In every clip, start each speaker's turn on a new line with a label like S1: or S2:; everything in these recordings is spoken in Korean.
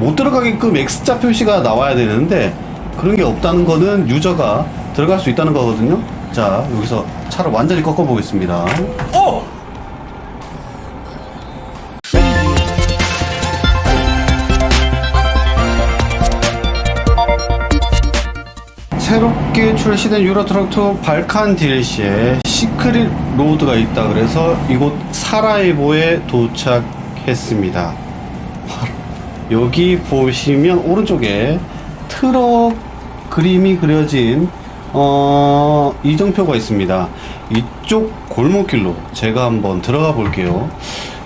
S1: 못 들어가게끔 X자 표시가 나와야 되는데 그런 게 없다는 거는 유저가 들어갈 수 있다는 거거든요. 자, 여기서 차를 완전히 꺾어 보겠습니다. 어! 새롭게 출시된 유로트럭2 발칸 DLC에 시크릿 로드가 있다 그래서 이곳 사라이보에 도착했습니다. 여기 보시면 오른쪽에 트럭 그림이 그려진 어, 이정표가 있습니다. 이쪽 골목길로 제가 한번 들어가 볼게요.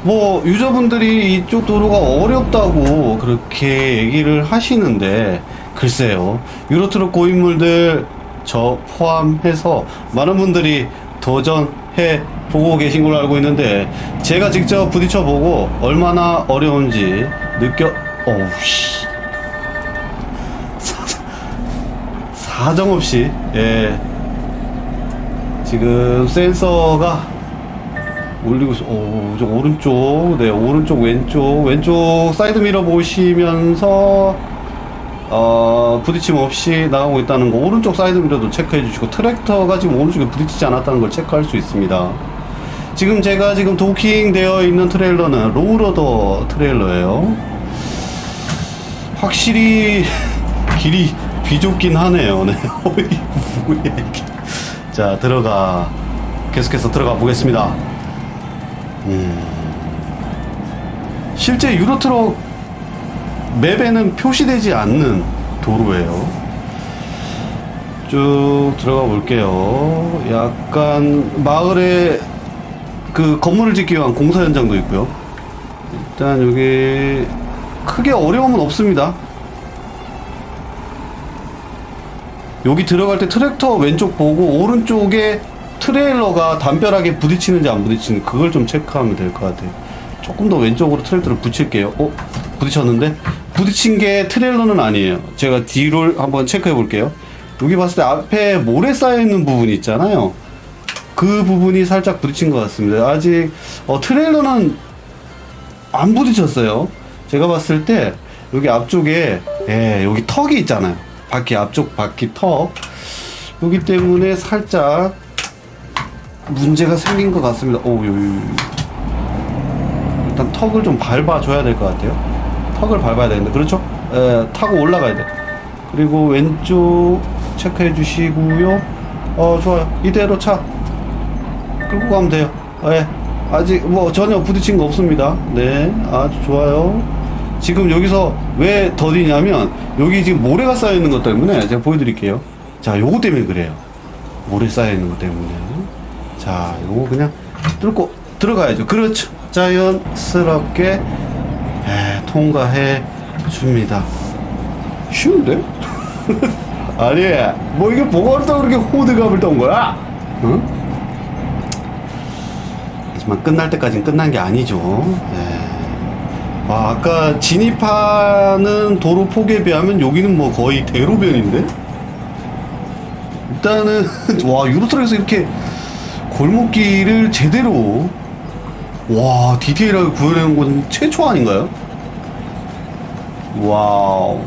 S1: 뭐 유저분들이 이쪽 도로가 어렵다고 그렇게 얘기를 하시는데 글쎄요 유로트럭 고인물들 저 포함해서 많은 분들이 도전해 보고 계신 걸로 알고 있는데 제가 직접 부딪혀 보고 얼마나 어려운지 느껴 어우 씨 사정없이 예 지금 센서가 올리고 있어. 오, 저 오른쪽, 네, 오른쪽, 왼쪽, 왼쪽 사이드 미러 보시면서 어, 부딪힘 없이 나가고 있다는 거. 오른쪽 사이드 미러도 체크해 주시고 트랙터가 지금 오른쪽에 부딪히지 않았다는 걸 체크할 수 있습니다. 지금 제가 지금 도킹 되어 있는 트레일러는 로우러더 트레일러예요. 확실히 길이 비좁긴 하네요. 네. 자, 들어가. 계속해서 들어가 보겠습니다. 실제 유로트럭 맵에는 표시되지 않는 도로예요. 쭉 들어가 볼게요. 약간 마을에 그 건물을 짓기 위한 공사 현장도 있고요. 일단 여기 크게 어려움은 없습니다. 여기 들어갈 때 트랙터 왼쪽 보고 오른쪽에 트레일러가 담벼락에 부딪히는지 안 부딪히는지 그걸 좀 체크하면 될 것 같아요. 조금 더 왼쪽으로 트레일러를 붙일게요. 어? 부딪혔는데? 부딪힌 게 트레일러는 아니에요. 제가 뒤를 한번 체크해 볼게요. 여기 봤을 때 앞에 모래 쌓여 있는 부분이 있잖아요. 그 부분이 살짝 부딪힌 것 같습니다. 아직 어, 트레일러는 안 부딪혔어요. 제가 봤을 때 여기 앞쪽에 예, 여기 턱이 있잖아요. 바퀴 앞쪽 바퀴 턱 여기 때문에 살짝 문제가 생긴 것 같습니다. 오, 요, 요, 요. 일단 턱을 좀 밟아줘야 될 것 같아요. 턱을 밟아야 되는데 그렇죠? 에, 타고 올라가야 돼. 그리고 왼쪽 체크해 주시고요. 어 좋아요. 이대로 차 끌고 가면 돼요. 예. 아직 뭐 전혀 부딪힌 거 없습니다. 네, 아주 좋아요. 지금 여기서 왜 더디냐면 여기 지금 모래가 쌓여 있는 것 때문에 제가 보여드릴게요. 자, 요거 때문에 그래요. 모래 쌓여 있는 것 때문에. 자, 요거 그냥 뚫고 들어가야죠. 그렇죠. 자연스럽게 에, 통과해 줍니다. 쉬운데? 아니, 뭐 이게 뭐가 그렇다고 그렇게 호들갑을 떤 거야? 응? 하지만 끝날 때까지는 끝난 게 아니죠. 네. 와, 아까 진입하는 도로 폭에 비하면 여기는 뭐 거의 대로변인데? 일단은, 와, 유로트럭에서 이렇게 골목길을 제대로, 와, 디테일하게 구현해놓은 건 최초 아닌가요? 와우.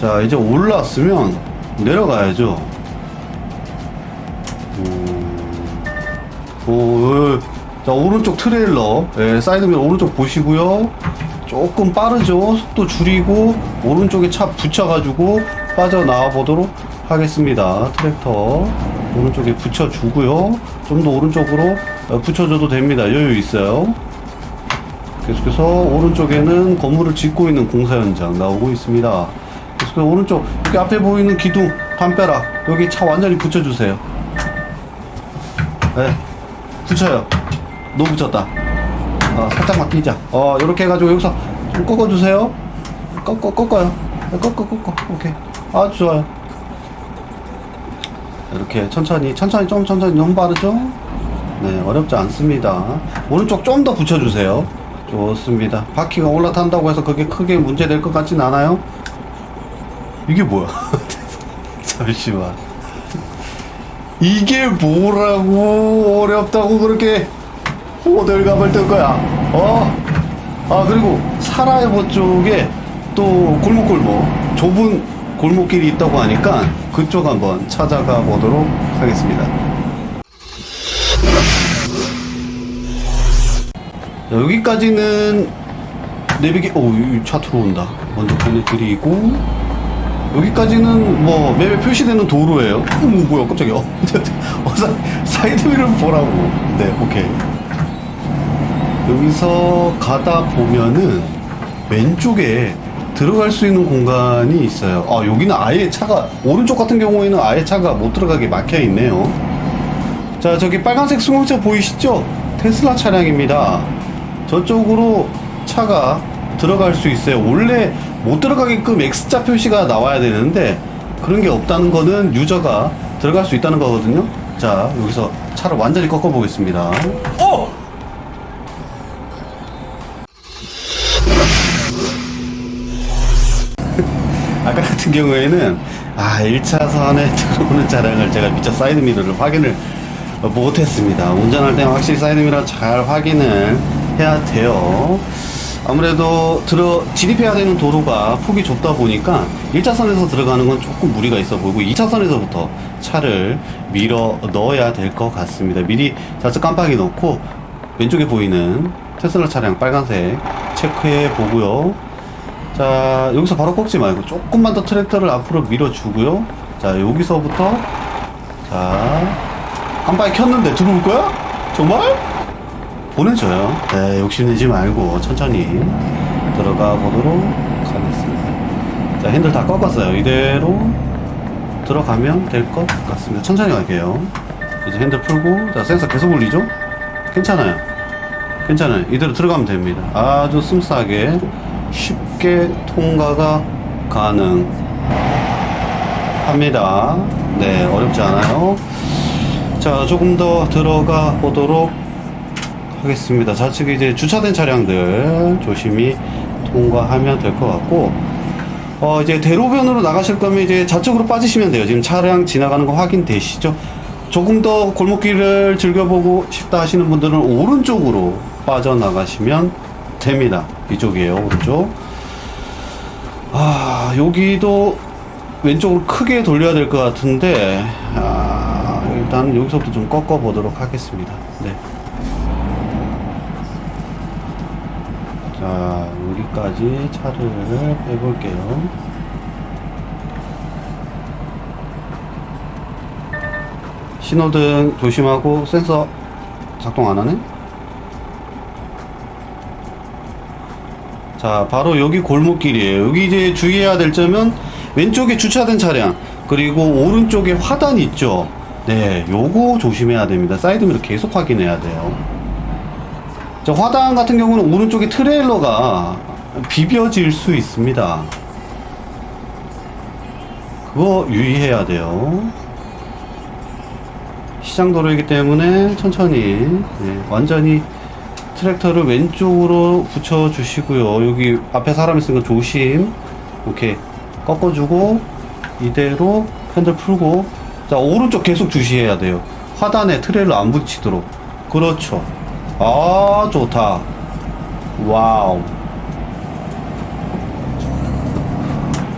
S1: 자, 이제 올라왔으면 내려가야죠. 오, 오, 자, 오른쪽 트레일러, 예, 사이드미러 오른쪽 보시고요. 조금 빠르죠? 속도 줄이고, 오른쪽에 차 붙여가지고 빠져나와 보도록 하겠습니다. 트랙터. 오른쪽에 붙여주고요. 좀 더 오른쪽으로 어, 붙여줘도 됩니다. 여유 있어요. 계속해서 오른쪽에는 건물을 짓고 있는 공사 현장 나오고 있습니다. 계속해서 오른쪽, 여기 앞에 보이는 기둥, 담벼락, 여기 차 완전히 붙여주세요. 네, 붙여요. 너무 붙였다. 어, 살짝만 뛰자. 어, 이렇게 해가지고 여기서 좀 꺾어주세요. 꺾어, 꺾어요. 네, 꺾어, 꺾어. 오케이. 아주 좋아요. 이렇게 천천히, 천천히, 좀 천천히, 너무 빠르죠? 네, 어렵지 않습니다. 오른쪽 좀 더 붙여주세요. 좋습니다. 바퀴가 올라탄다고 해서 그게 크게 문제될 것 같진 않아요? 이게 뭐야? 잠시만. 이게 뭐라고 어렵다고 그렇게 호들갑을 뜰 거야? 어? 아 그리고 사라이버 쪽에 또 골목골목 좁은 골목길이 있다고 하니까 그쪽 한번 찾아가 보도록 하겠습니다. 자, 여기까지는 내비게 오 차 들어온다. 먼저 보내드리고 여기까지는 뭐 맵에 표시되는 도로예요. 어, 뭐야 깜짝이야. 어, 어, 사- 사이드미러 보라고. 네 오케이. 여기서 가다 보면은 왼쪽에 들어갈 수 있는 공간이 있어요. 아, 여기는 아예 차가, 오른쪽 같은 경우에는 아예 차가 못 들어가게 막혀 있네요. 자, 저기 빨간색 승용차 보이시죠? 테슬라 차량입니다. 저쪽으로 차가 들어갈 수 있어요. 원래 못 들어가게끔 X자 표시가 나와야 되는데 그런 게 없다는 거는 유저가 들어갈 수 있다는 거거든요. 자, 여기서 차를 완전히 꺾어 보겠습니다. 어! 아까 같은 경우에는 아 1차선에 들어오는 차량을 제가 미처 사이드미러를 확인을 못했습니다. 운전할 때는 확실히 사이드미러 잘 확인을 해야 돼요. 아무래도 들어 진입해야 되는 도로가 폭이 좁다 보니까 1차선에서 들어가는 건 조금 무리가 있어 보이고 2차선에서부터 차를 밀어 넣어야 될 것 같습니다. 미리 좌측 깜빡이 넣고 왼쪽에 보이는 테슬라 차량 빨간색 체크해 보고요 자 여기서 바로 꺾지 말고 조금만 더 트랙터를 앞으로 밀어주고요 자 여기서부터 자한 바퀴 켰는데 들어올 거야? 정말? 보내줘요 네 욕심내지 말고 천천히 들어가 보도록 하겠습니다 자 핸들 다 꺾었어요 이대로 들어가면 될 것 같습니다 천천히 갈게요 이제 핸들 풀고 자 센서 계속 올리죠 괜찮아요 괜찮아요. 이대로 들어가면 됩니다. 아주 스무스하게 쉽 게 통과가 가능합니다. 네, 어렵지 않아요. 자, 조금 더 들어가 보도록 하겠습니다. 좌측에 이제 주차된 차량들 조심히 통과하면 될 것 같고, 어, 이제 대로변으로 나가실 거면 이제 좌측으로 빠지시면 돼요. 지금 차량 지나가는 거 확인되시죠? 조금 더 골목길을 즐겨보고 싶다 하시는 분들은 오른쪽으로 빠져나가시면 됩니다. 이쪽이에요, 오른쪽. 아, 여기도 왼쪽으로 크게 돌려야 될 것 같은데, 아, 일단 여기서부터 좀 꺾어 보도록 하겠습니다. 네. 자, 여기까지 차를 빼볼게요. 신호등 조심하고 센서 작동 안 하네? 자, 바로 여기 골목길이에요. 여기 이제 주의해야 될 점은 왼쪽에 주차된 차량, 그리고 오른쪽에 화단 있죠? 네, 요거 조심해야 됩니다. 사이드미러 계속 확인해야 돼요. 자, 화단 같은 경우는 오른쪽에 트레일러가 비벼질 수 있습니다. 그거 유의해야 돼요. 시장 도로이기 때문에 천천히 네, 완전히 트랙터를 왼쪽으로 붙여 주시고요. 여기 앞에 사람 있으니까 조심. 오케이 꺾어주고 이대로 핸들 풀고. 자 오른쪽 계속 주시해야 돼요. 하단에 트레일러 안 붙이도록. 그렇죠. 아 좋다. 와우.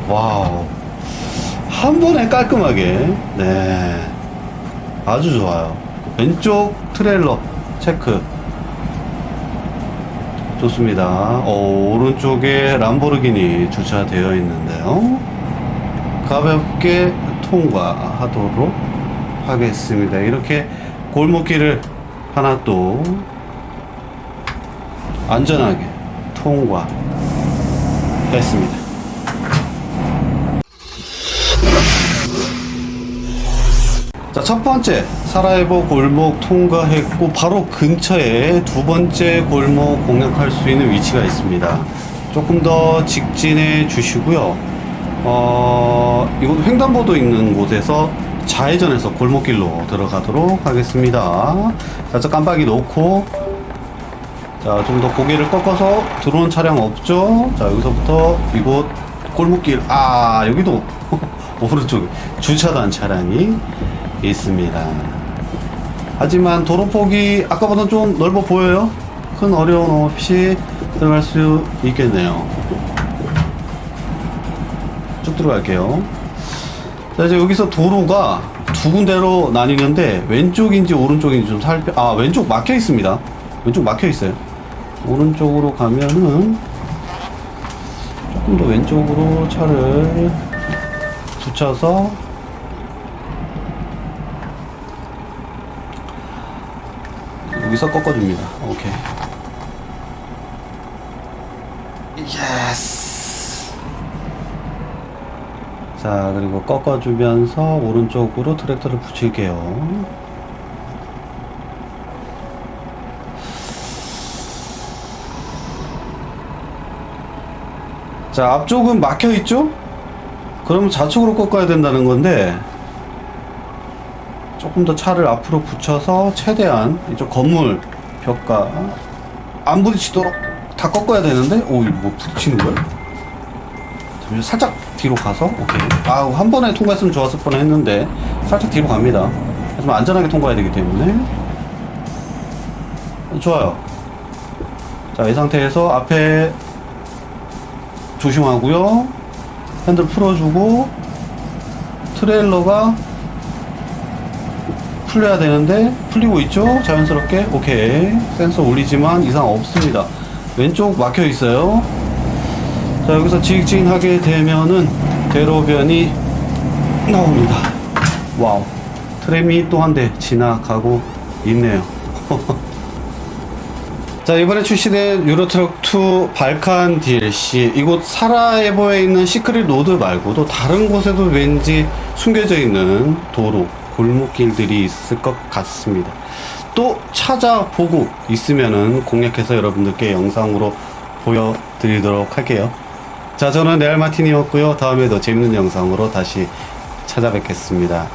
S1: 와우. 한 번에 깔끔하게. 네. 아주 좋아요. 왼쪽 트레일러 체크. 좋습니다. 어, 오른쪽에 람보르기니 주차되어 있는데요. 가볍게 통과하도록 하겠습니다. 이렇게 골목길을 하나 또 안전하게 통과했습니다. 자, 첫 번째 사라이버 골목 통과했고 바로 근처에 두 번째 골목 공략할 수 있는 위치가 있습니다. 조금 더 직진해 주시고요. 어, 이곳 횡단보도 있는 곳에서 좌회전해서 골목길로 들어가도록 하겠습니다. 자, 저 깜빡이 놓고 자, 좀 더 고개를 꺾어서 들어온 차량 없죠? 자, 여기서부터 이곳 골목길, 아, 여기도 오른쪽에 주차단 차량이 있습니다. 하지만 도로폭이 아까보다 좀 넓어 보여요? 큰 어려움 없이 들어갈 수 있겠네요. 쭉 들어갈게요. 자, 이제 여기서 도로가 두 군데로 나뉘는데 왼쪽인지 오른쪽인지 좀 살펴, 아, 왼쪽 막혀 있습니다. 왼쪽 막혀 있어요. 오른쪽으로 가면은 조금 더 왼쪽으로 차를 붙여서 여기서 꺾어줍니다. 오케이. 예스. 자, 그리고 꺾어주면서 오른쪽으로 트랙터를 붙일게요. 자, 앞쪽은 막혀 있죠? 그러면 좌측으로 꺾어야 된다는 건데, 조금 더 차를 앞으로 붙여서 최대한 이쪽 건물 벽과 안 부딪히도록 다 꺾어야 되는데, 오, 이거 뭐 부딪히는 거야? 잠시 살짝 뒤로 가서, 오케이. 아우, 한 번에 통과했으면 좋았을 뻔 했는데, 살짝 뒤로 갑니다. 하지만 안전하게 통과해야 되기 때문에. 좋아요. 자, 이 상태에서 앞에 조심하고요. 핸들 풀어주고 트레일러가 풀려야 되는데 풀리고 있죠? 자연스럽게 오케이 센서 올리지만 이상 없습니다. 왼쪽 막혀 있어요. 자 여기서 직진하게 되면은 대로변이 나옵니다. 와우 트램이 또 한 대 지나가고 있네요. 자 이번에 출시된 유로트럭2 발칸 DLC 이곳 사라에버에 있는 시크릿 로드 말고도 다른 곳에도 왠지 숨겨져 있는 도로 골목길들이 있을 것 같습니다. 또 찾아보고 있으면은 공략해서 여러분들께 영상으로 보여드리도록 할게요. 자 저는 레알 마틴이었고요. 다음에도 재밌는 영상으로 다시 찾아뵙겠습니다